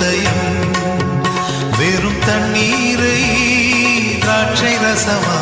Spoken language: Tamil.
இசையும் வெறும் தண்ணீரை திராட்சை ரசமா